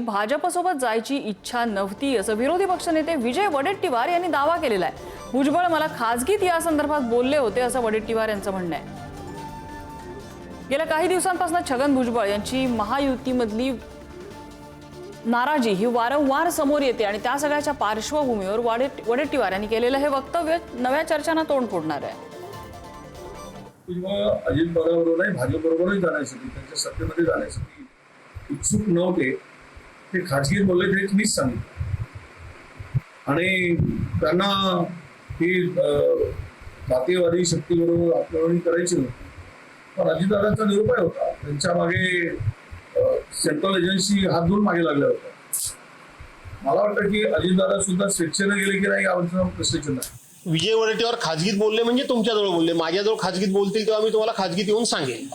भाजपसोबत जायची इच्छा नव्हती असं विरोधी पक्षनेते विजय वडेट्टीवार यांनी दावा केलेला आहे. भुजबळ मला खाजगीत या संदर्भात बोलले होते असं वडेट्टीवार यांचं म्हणणं आहे. गेल्या काही दिवसांपासून छगन भुजबळ यांची महायुतीमधली नाराजी ही वारंवार समोर येते आणि त्या सगळ्याच्या पार्श्वभूमीवर वडेट्टीवार यांनी केलेलं हे वक्तव्य नव्या चर्चांना तोंड फोडणार आहे. अजित पवाराबरोबर नाही जाण्यासाठी त्यांच्या सत्तेमध्ये जाण्यासाठी उत्सुक नव्हते. ते खाजगीत बोलले ते मीच सांगितलं आणि त्यांना ही जातीयवादी शक्तीबरोबर आपल्यावणी करायची नव्हती पण अजितदादांचा निरुपाय होता. त्यांच्या मागे सेंट्रल एजन्सी हात धुवून मागे लागल्या होत्या मला वाटतं की अजितदादा सुद्धा स्वेच्छेनं गेले की नाही यावरचा प्रश्नचिन्ह आहे. विजय वडेट्टीवार खाजगीत बोलले म्हणजे तुमच्याजवळ बोलले. माझ्याजवळ खाजगीत बोलतील तेव्हा मी तुम्हाला खाजगीत येऊन सांगेन.